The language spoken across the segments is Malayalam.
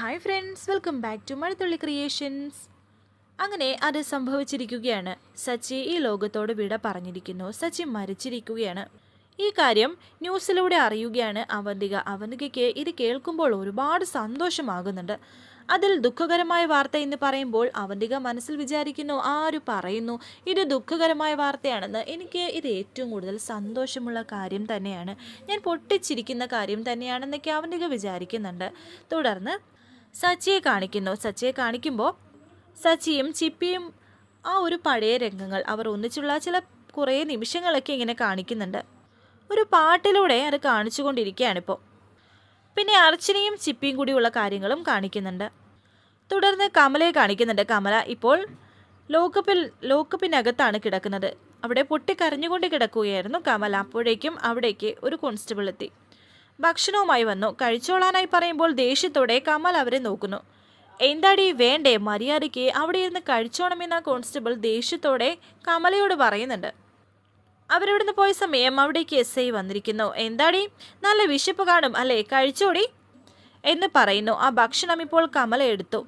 Hi friends welcome back to Mazhathulli creations അങ്ങനെ അത് സംഭവിച്ചിരിക്കുകയാണ്. സച്ചി ഈ ലോകത്തോട് വിട പറഞ്ഞിരിക്കുന്നു. സച്ചി മരിച്ചിരിക്കുകയാണ്. ഈ കാര്യം ന്യൂസിലൂടെ അറിയുകയാണ്. അവന്തിക അവന്തികയ്ക്ക് ഇത് കേൾക്കുമ്പോൾ ഒരുപാട് സന്തോഷമാകുന്നുണ്ട്. അതിൽ ദുഃഖകരമായ വാർത്ത എന്ന് പറയുമ്പോൾ അവന്തിക മനസ്സിൽ വിചാരിക്കുന്നു ആര് പറയുന്നു? ഇത് ദുഃഖകരമായ വാർത്തയാണെന്ന് എനിക്ക് ഇത് ഏറ്റവും കൂടുതൽ സന്തോഷമുള്ള കാര്യം തന്നെയാണ്. ഞാൻ പൊട്ടിച്ചിരിക്കുന്ന കാര്യം തന്നെയാണെന്നൊക്കെ അവന്തിക വിചാരിക്കുന്നുണ്ട്. തുടർന്ന് സച്ചിയെ കാണിക്കുന്നു. സച്ചിയെ കാണിക്കുമ്പോൾ സച്ചിയും ചിപ്പിയും ആ ഒരു പഴയ രംഗങ്ങൾ അവർ ഒന്നിച്ചുള്ള ചില കുറേ നിമിഷങ്ങളൊക്കെ ഇങ്ങനെ കാണിക്കുന്നുണ്ട്. ഒരു പാട്ടിലൂടെ അത് കാണിച്ചുകൊണ്ടിരിക്കുകയാണിപ്പോൾ പിന്നെ അർച്ചനയും ചിപ്പിയും കൂടിയുള്ള കാര്യങ്ങളും കാണിക്കുന്നുണ്ട്. തുടർന്ന് കമലയെ കാണിക്കുന്നുണ്ട്. കമല ഇപ്പോൾ ലോക്കപ്പിൽ ലോക്കപ്പിനകത്താണ് കിടക്കുന്നത്. അവിടെ പൊട്ടിക്കരഞ്ഞുകൊണ്ട് കിടക്കുകയായിരുന്നു കമല. അപ്പോഴേക്കും അവിടേക്ക് ഒരു കോൺസ്റ്റബിൾ എത്തി. ഭക്ഷണവുമായി വന്നു. കഴിച്ചോളാനായി പറയുമ്പോൾ ദേഷ്യത്തോടെ കമൽ അവരെ നോക്കുന്നു. എന്താടി വേണ്ടേ മര്യാദയ്ക്ക് അവിടെ ഇരുന്ന് കഴിച്ചോണമെന്ന കോൺസ്റ്റബിൾ ദേഷ്യത്തോടെ കമലയോട് പറയുന്നുണ്ട്. അവരവിടുന്ന് പോയ സമയം അവിടേക്ക് എസ് ഐ വന്നിരിക്കുന്നു. എന്താടി? നല്ല വിശപ്പ് കാണും അല്ലേ? കഴിച്ചോടി? എന്ന് പറയുന്നു. ആ ഭക്ഷണം ഇപ്പോൾ കമല എടുത്തു.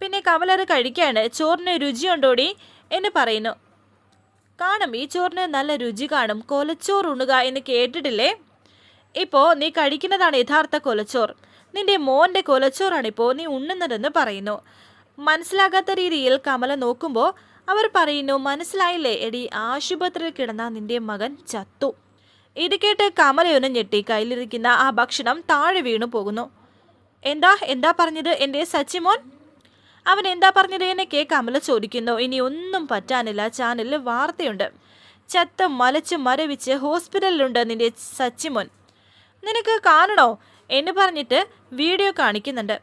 പിന്നെ കമല അത് കഴിക്കാണ് ചോറിന് രുചിയുണ്ടോടി? എന്ന് പറയുന്നു. കാണും. ഈ ചോറിന് നല്ല രുചി കാണും. കൊലച്ചോറ് ഉണ്ണുക എന്ന് കേട്ടിട്ടില്ലേ? ഇപ്പോൾ നീ കഴിക്കുന്നതാണ് യഥാർത്ഥ കൊലച്ചോർ. നിന്റെ മോന്റെ കൊലച്ചോറാണിപ്പോൾ നീ ഉണ്ണുന്നതെന്ന് പറയുന്നു. മനസ്സിലാകാത്ത രീതിയിൽ കമല നോക്കുമ്പോൾ അവർ പറയുന്നു മനസ്സിലായില്ലേ എടി ആശുപത്രിയിൽ കിടന്ന നിന്റെ മകൻ ചത്തു. ഇത് കേട്ട് കമലയൊന്ന് ഞെട്ടി. കയ്യിലിരിക്കുന്ന ആ ഭക്ഷണം താഴെ വീണു പോകുന്നു. എന്താ എന്താ പറഞ്ഞത് എന്റെ സച്ചിമോൻ? അവൻ എന്താ പറഞ്ഞത് എന്നൊക്കെ കമല ചോദിക്കുന്നു. ഇനി ഒന്നും പറ്റാനില്ല. ചാനലിൽ വാർത്തയുണ്ട്. ചത്ത മലച്ച് മരവിച്ച് ഹോസ്പിറ്റലിലുണ്ട് നിന്റെ സച്ചിമോൻ. നിനക്ക് കാണണോ എന്ന് പറഞ്ഞിട്ട് വീഡിയോ കാണിക്കുന്നുണ്ട്.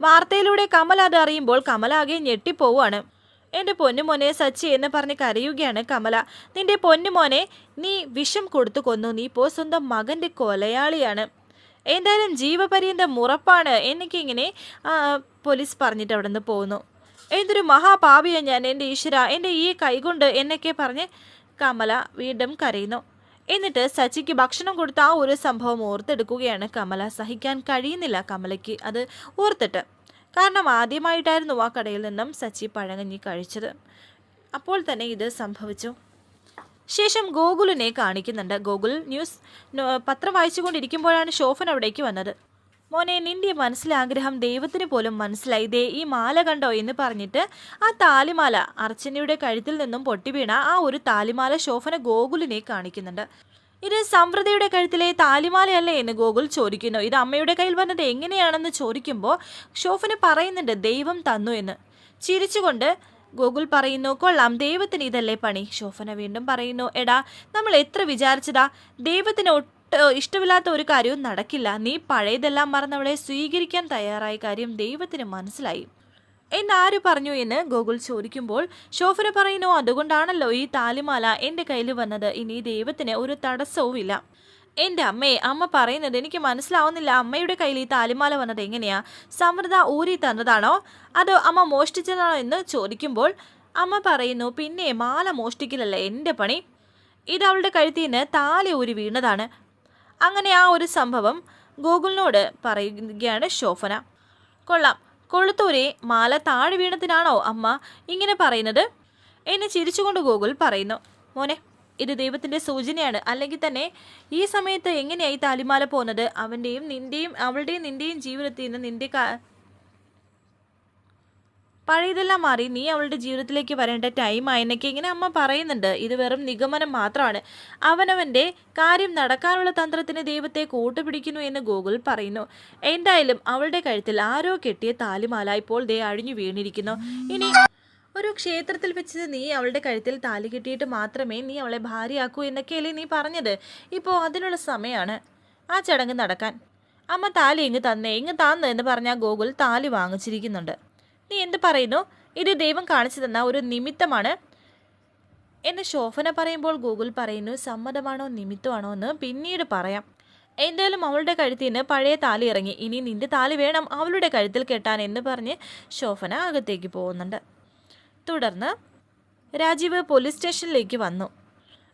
വാർത്തയിലൂടെ കമൽ അത് അറിയുമ്പോൾ കമലാകെ ഞെട്ടിപ്പോവാണ് എന്റെ പൊന്നുമോനെ സച്ചി എന്ന് പറഞ്ഞ് കരയുകയാണ് കമല. നിന്റെ പൊന്നുമോനെ നീ വിഷം കൊടുത്തു കൊന്നു. നീ ഇപ്പോൾ സ്വന്തം മകന്റെ കൊലയാളിയാണ്. എന്തായാലും ജീവപര്യന്തം ഉറപ്പാണ് എനിക്കിങ്ങനെ പോലീസ് പറഞ്ഞിട്ട് അവിടെ നിന്ന് പോകുന്നു. എന്തൊരു മഹാപാപിയാണ് ഞാൻ എന്റെ ഈശ്വര എന്റെ ഈ കൈകൊണ്ട് എന്നൊക്കെ പറഞ്ഞ് കമല വീണ്ടും കരയുന്നു. എന്നിട്ട് സച്ചിക്ക് ഭക്ഷണം കൊടുത്ത ആ ഒരു സംഭവം ഓർത്തെടുക്കുകയാണ് കമല. സഹിക്കാൻ കഴിയുന്നില്ല കമലയ്ക്ക്. അത് ഓർത്തിട്ട്. കാരണം ആദ്യമായിട്ടായിരുന്നു ആ കടയിൽ നിന്നും സച്ചി പഴങ്ങഞ്ഞി കഴിച്ചത്. അപ്പോൾ തന്നെ ഇത് സംഭവിച്ചു. ശേഷം ഗോകുലിനെ കാണിക്കുന്നുണ്ട്. ഗോകുൽ ന്യൂസ് പത്രം വായിച്ചുകൊണ്ടിരിക്കുമ്പോഴാണ് ഷോഫൻ അവിടേക്ക് വന്നത്. മോനെ നിന്റെ മനസ്സിലെ ആഗ്രഹം ദൈവത്തിന് പോലും മനസ്സിലായി. ദേ ഈ മാല കണ്ടോ എന്ന് പറഞ്ഞിട്ട് ആ താലിമാല അർച്ചനയുടെ കഴുത്തിൽ നിന്നും പൊട്ടിവീണ ആ ഒരു താലിമാല ശോഭന ഗോകുലിനെ കാണിക്കുന്നുണ്ട്. ഇത് സമൃദ്ധയുടെ കഴുത്തിലെ താലിമാലയല്ലേ എന്ന് ഗോകുൽ ചോദിക്കുന്നു. ഇത് അമ്മയുടെ കയ്യിൽ വന്നത് എങ്ങനെയാണെന്ന് ചോദിക്കുമ്പോൾ ശോഭന പറയുന്നുണ്ട് ദൈവം തന്നു എന്ന്. ചിരിച്ചുകൊണ്ട് ഗോകുൽ പറയുന്നു കൊള്ളാം ദൈവത്തിന് ഇതല്ലേ പണി. ശോഭന വീണ്ടും പറയുന്നു എടാ നമ്മൾ എത്ര വിചാരിച്ചതാ ദൈവത്തിന് ഇഷ്ടമില്ലാത്ത ഒരു കാര്യവും നടക്കില്ല. നീ പഴയതെല്ലാം മറന്നവളെ സ്വീകരിക്കാൻ തയ്യാറായ കാര്യം ദൈവത്തിന് മനസ്സിലായി. എന്നാര് പറഞ്ഞു എന്ന് ഗോകുൽ ചോദിക്കുമ്പോൾ ഷോഫിന് പറയുന്നു അതുകൊണ്ടാണല്ലോ ഈ താലിമാല എന്റെ കയ്യിൽ വന്നത്. ഇനി ദൈവത്തിന് ഒരു തടസ്സവുമില്ല. എന്റെ അമ്മയെ അമ്മ പറയുന്നത് എനിക്ക് മനസ്സിലാവുന്നില്ല. അമ്മയുടെ കയ്യിൽ ഈ താലിമാല വന്നത് എങ്ങനെയാ? സമൃദ്ധ ഊരി തന്നതാണോ? അതോ അമ്മ മോഷ്ടിച്ചതാണോ എന്ന് ചോദിക്കുമ്പോൾ അമ്മ പറയുന്നു പിന്നെ മാല മോഷ്ടിക്കലല്ല എന്റെ പണി? ഇത് അവളുടെ കഴുത്തിൽ നിന്ന് താലി ഊരി വീണതാണ്. അങ്ങനെ ആ ഒരു സംഭവം ഗോകുലിനോട് പറയുകയാണ് ശോഭന. കൊള്ളാം. കൊളുത്തൂരെ മാല താഴെ വീണതിനാണോ അമ്മ? ഇങ്ങനെ പറയുന്നത്. എന്നെ ചിരിച്ചുകൊണ്ട് ഗോകുൽ പറയുന്നു. മോനെ ഇത് ദൈവത്തിന്റെ സൂചനയാണ്. അല്ലെങ്കിൽ തന്നെ ഈ സമയത്ത് എങ്ങനെയായി താലിമാല പോകുന്നത് അവന്റെയും നിന്റെയും അവളുടെയും നിന്റെയും ജീവിതത്തിൽ നിന്ന് നിന്റെ പഴയതെല്ലാം മാറി. നീ അവളുടെ ജീവിതത്തിലേക്ക് വരേണ്ട ടൈം ആയെന്നൊക്കെ ഇങ്ങനെ അമ്മ പറയുന്നുണ്ട്. ഇത് വെറും നിഗമനം മാത്രമാണ്. അവനവന്റെ കാര്യം നടക്കാനുള്ള തന്ത്രത്തിന് ദൈവത്തെ കൂട്ടുപിടിക്കുന്നു എന്ന് ഗൂഗിൾ പറയുന്നു. എന്തായാലും അവളുടെ കഴുത്തിൽ ആരോ കെട്ടിയ താലിമാല ഇപ്പോൾ ദേ അഴിഞ്ഞു വീണിരിക്കുന്നു. ഇനി ഒരു ക്ഷേത്രത്തിൽ വെച്ച് നീ അവളുടെ കഴുത്തിൽ താലി കെട്ടിയിട്ട് മാത്രമേ നീ അവളെ ഭാര്യയാക്കൂ എന്നൊക്കെയല്ലേ നീ പറഞ്ഞത്. ഇപ്പോൾ അതിനുള്ള സമയമാണ് ആ ചടങ്ങ് നടക്കാൻ. അമ്മ താലി ഇങ്ങ് തന്നേ ഇങ്ങ് തന്നു എന്ന് പറഞ്ഞാൽ ഗോകുൽ താലി വാങ്ങിച്ചിരിക്കുന്നുണ്ട്. നീ എന്ത് പറയുന്നു? ഇത് ദൈവം കാണിച്ചു തന്ന ഒരു നിമിത്തമാണ്. എന്ന് ശോഭന പറയുമ്പോൾ ഗൂഗിൾ പറയുന്നു സമ്മതമാണോ നിമിത്തമാണോ എന്ന് പിന്നീട് പറയാം. എന്തായാലും അവളുടെ കഴുത്തിൽ നിന്ന് പഴയ താലി ഇറങ്ങി. ഇനി നിന്റെ താലി വേണം അവളുടെ കഴുത്തിൽ കെട്ടാൻ എന്ന് പറഞ്ഞ് ശോഭന അകത്തേക്ക് പോകുന്നുണ്ട്. തുടർന്ന് രാജീവ് പോലീസ് സ്റ്റേഷനിലേക്ക് വന്നു.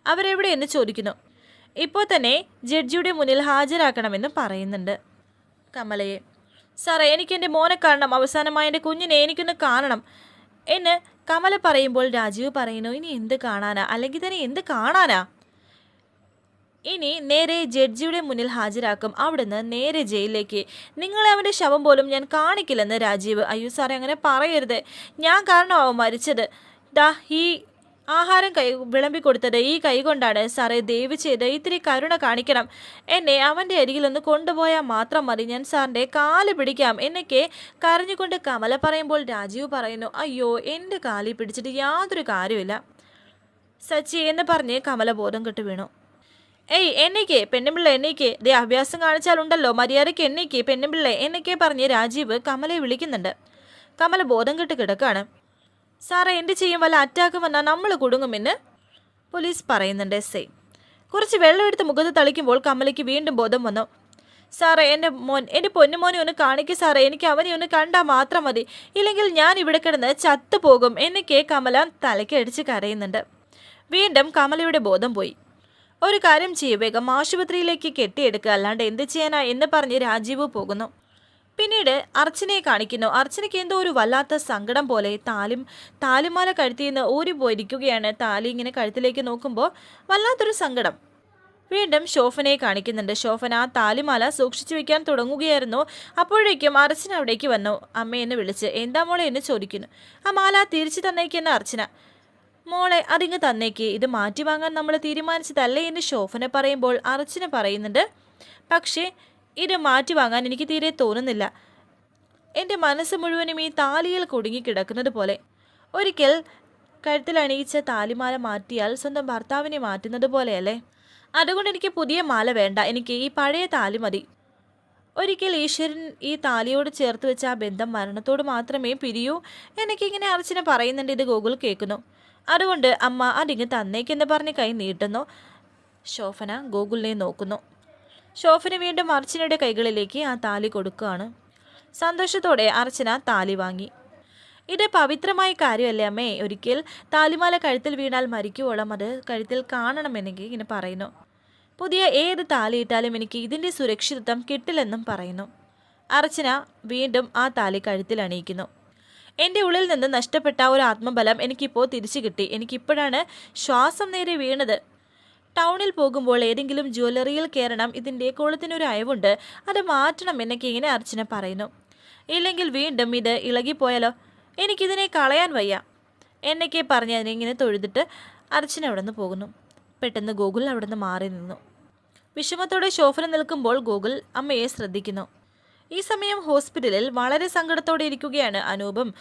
അവരെവിടെയെന്ന് ചോദിക്കുന്നു. ഇപ്പോൾ തന്നെ ജഡ്ജിയുടെ മുന്നിൽ ഹാജരാക്കണമെന്ന് പറയുന്നുണ്ട്. കമലയെ സാറേ എനിക്ക് എന്റെ മോനെ കാണണം. അവസാനമായി എന്റെ കുഞ്ഞിനെ എനിക്കൊന്ന് കാണണം. എന്ന് കമല പറയുമ്പോൾ രാജീവ് പറയുന്നു ഇനി എന്ത് കാണാനാ? അല്ലെങ്കിൽ തന്നെ എന്ത് കാണാനാ? ഇനി നേരെ ജഡ്ജിയുടെ മുന്നിൽ ഹാജരാക്കും. അവിടുന്ന് നേരെ ജയിലിലേക്ക്. നിങ്ങളെ അവന്റെ ശവം പോലും ഞാൻ കാണിക്കില്ലെന്ന് രാജീവ്. അയ്യോ സാറേ അങ്ങനെ പറയരുത്. ഞാൻ കാരണമാവും മരിച്ചത്. ദാ ഈ ആഹാരം കൈ വിളമ്പി കൊടുത്തത് ഈ കൈ കൊണ്ടാണ്. സാറേ ദയവ് ചെയ്ത് ഇത്തിരി കരുണ കാണിക്കണം. എന്നെ അവന്റെ അരികിലൊന്ന് കൊണ്ടുപോയാൽ മാത്രം മതി. ഞാൻ സാറിന്റെ കാൽ പിടിക്കാം. എന്നൊക്കെ കരഞ്ഞുകൊണ്ട് കമല പറയുമ്പോൾ രാജീവ് പറയുന്നു അയ്യോ എന്റെ കാലിൽ പിടിച്ചിട്ട് യാതൊരു കാര്യമില്ല സച്ചി എന്ന് പറഞ്ഞ് കമല ബോധം കെട്ട് വീണു. ഏയ് എന്നേക്ക് പെണ്ണുപിള്ള എന്നേക്ക്. ദേ അഭ്യാസം കാണിച്ചാലുണ്ടല്ലോ മര്യാദയ്ക്ക് എന്നേക്ക് പെണ്ണുപിള്ള എന്നൊക്കെ പറഞ്ഞ് രാജീവ് കമലയെ വിളിക്കുന്നുണ്ട്. കമല ബോധം കെട്ട് കിടക്കാണ്. സാറേ എന്ത് ചെയ്യും വല്ല അറ്റാക്ക് വന്നാൽ നമ്മൾ കുടുങ്ങുമെന്ന് പോലീസ് പറയുന്നുണ്ട് എസ് ഐ കുറച്ച് വെള്ളമെടുത്ത് മുഖത്ത് തളിക്കുമ്പോൾ കമലയ്ക്ക് വീണ്ടും ബോധം വന്നു. സാറേ എന്റെ മോൻ എന്റെ പൊന്നുമോനെ ഒന്ന് കാണിക്കും സാറേ എനിക്ക് അവനെ ഒന്ന് കണ്ടാൽ മാത്രം മതി. ഇല്ലെങ്കിൽ ഞാൻ ഇവിടെ കിടന്ന് ചത്തുപോകും എന്നൊക്കെ കമല തലയ്ക്കടിച്ച് കരയുന്നുണ്ട്. വീണ്ടും കമലയുടെ ബോധം പോയി. ഒരു കാര്യം ചെയ്യുവേഗം ആശുപത്രിയിലേക്ക് കെട്ടിയെടുക്കുക അല്ലാണ്ട് എന്ത് ചെയ്യാനാ? എന്ന് പറഞ്ഞ് രാജീവ് പോകുന്നു. പിന്നീട് അർച്ചനയെ കാണിക്കുന്നു. അർച്ചനയ്ക്ക് എന്തോ ഒരു വല്ലാത്ത സങ്കടം പോലെ താലിം താലിമാല കഴുത്തിൽ നിന്ന് ഓരി പോയിരിക്കുകയാണ്. താലി ഇങ്ങനെ കഴുത്തിലേക്ക് നോക്കുമ്പോൾ വല്ലാത്തൊരു സങ്കടം. വീണ്ടും ശോഭനയെ കാണിക്കുന്നുണ്ട്. ശോഭന ആ താലിമാല സൂക്ഷിച്ചു വെക്കാൻ തുടങ്ങുകയായിരുന്നു. അപ്പോഴേക്കും അർച്ചന അവിടേക്ക് വന്നു. അമ്മ എന്നെ വിളിച്ച് എന്താ മോളെ? എന്ന് ചോദിക്കുന്നു. ആ മാല തിരിച്ചു തന്നേക്കെന്ന് അർച്ചന. മോളെ അതിങ്ങ് തന്നേക്ക്. ഇത് മാറ്റി വാങ്ങാൻ നമ്മൾ തീരുമാനിച്ചതല്ലേ? എന്ന് ശോഭന പറയുമ്പോൾ അർച്ചന പറയുന്നുണ്ട്. പക്ഷേ ഇത് മാറ്റി വാങ്ങാൻ എനിക്ക് തീരെ തോന്നുന്നില്ല. എന്റെ മനസ്സ് മുഴുവനും ഈ താലിയിൽ കുടുങ്ങിക്കിടക്കുന്നത് പോലെ. ഒരിക്കൽ കഴുത്തിൽ അണിയിച്ച താലിമാല മാറ്റിയാൽ സ്വന്തം ഭർത്താവിനെ മാറ്റുന്നത് പോലെയല്ലേ? അതുകൊണ്ട് എനിക്ക് പുതിയ മാല വേണ്ട. എനിക്ക് ഈ പഴയ താലി മതി. ഒരിക്കൽ ഈശ്വരൻ ഈ താലിയോട് ചേർത്ത് വെച്ച ആ ബന്ധം മരണത്തോട് മാത്രമേ പിരിയൂ. എനിക്കിങ്ങനെ അർച്ചന പറയുന്നുണ്ട്. ഇത് ഗൂഗിൾ കേൾക്കുന്നു. അതുകൊണ്ട് അമ്മ അതിങ്ങ് തന്നേക്കെന്ന് പറഞ്ഞ് കൈ നീട്ടുന്നു. ശോഭന ഗൂഗിളിനെ നോക്കുന്നു. ശോഭന വീണ്ടും അർച്ചനയുടെ കൈകളിലേക്ക് ആ താലി കൊടുക്കുകയാണ്. സന്തോഷത്തോടെ അർച്ചന താലി വാങ്ങി. ഇത് പവിത്രമായ കാര്യമല്ലേ അമ്മേ? ഒരിക്കൽ താലിമാല കഴുത്തിൽ വീണാൽ മരിക്കുവോളം അത് കഴുത്തിൽ കാണണമെന്നെങ്കിൽ ഇങ്ങനെ പറയുന്നു. പുതിയ ഏത് താലിയിട്ടാലും എനിക്ക് ഇതിന്റെ സുരക്ഷിതത്വം കിട്ടില്ലെന്നും പറയുന്നു. അർച്ചന വീണ്ടും ആ താലി കഴുത്തിൽ അണിയിക്കുന്നു. എന്റെ ഉള്ളിൽ നിന്ന് നഷ്ടപ്പെട്ട ഒരു ആത്മബലം എനിക്കിപ്പോൾ തിരിച്ചു കിട്ടി. എനിക്കിപ്പോഴാണ് ശ്വാസം നേരെ വീണത്. ടൗണിൽ പോകുമ്പോൾ ഏതെങ്കിലും ജ്വല്ലറിയിൽ കയറണം ഇതിന്റെ കൊളുത്തിനൊരു അയവുണ്ട് അത് മാറ്റണം എന്നൊക്കെ ഇങ്ങനെ അർച്ചന പറയുന്നു. ഇല്ലെങ്കിൽ വീണ്ടും ഇത് ഇളകിപ്പോയാലോ? എനിക്കിതിനെ കളയാൻ വയ്യ എന്നൊക്കെ പറഞ്ഞ് അതിനെ ഇങ്ങനെ തൊഴുതിട്ട് അർച്ചന അവിടെ നിന്ന് പോകുന്നു. പെട്ടെന്ന് ഗോകുൽ അവിടെ നിന്ന് മാറി നിന്നു. വിഷമത്തോടെ ഷോഫിൽ നിൽക്കുമ്പോൾ ഗോകുൽ അമ്മയെ ശ്രദ്ധിക്കുന്നു. ഈ സമയം ഹോസ്പിറ്റലിൽ വളരെ സങ്കടത്തോടെ ഇരിക്കുകയാണ് അനൂപും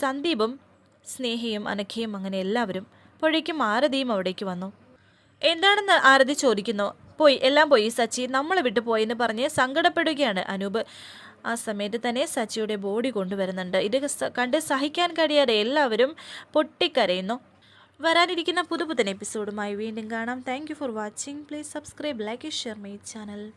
സന്ദീപും സ്നേഹയും അനഖയും അങ്ങനെ എല്ലാവരും. അപ്പോഴേക്കും ആരതിയും അവിടേക്ക് വന്നു. എന്താണെന്ന് ആരതി ചോദിക്കുന്നു? പോയി എല്ലാം പോയി. സച്ചി നമ്മളെ വിട്ടു പോയെന്ന് പറഞ്ഞ് സങ്കടപ്പെടുകയാണ് അനൂപ്. ആ സമയത്ത് തന്നെ സച്ചിയുടെ ബോഡി കൊണ്ടുവരുന്നുണ്ട്. ഇത് കണ്ട് സഹിക്കാൻ കഴിയാതെ എല്ലാവരും പൊട്ടിക്കരയുന്നു. വരാനിരിക്കുന്ന പുതുപുത്തൻ എപ്പിസോഡുമായി വീണ്ടും കാണാം. Thank for watching please subscribe like share my channel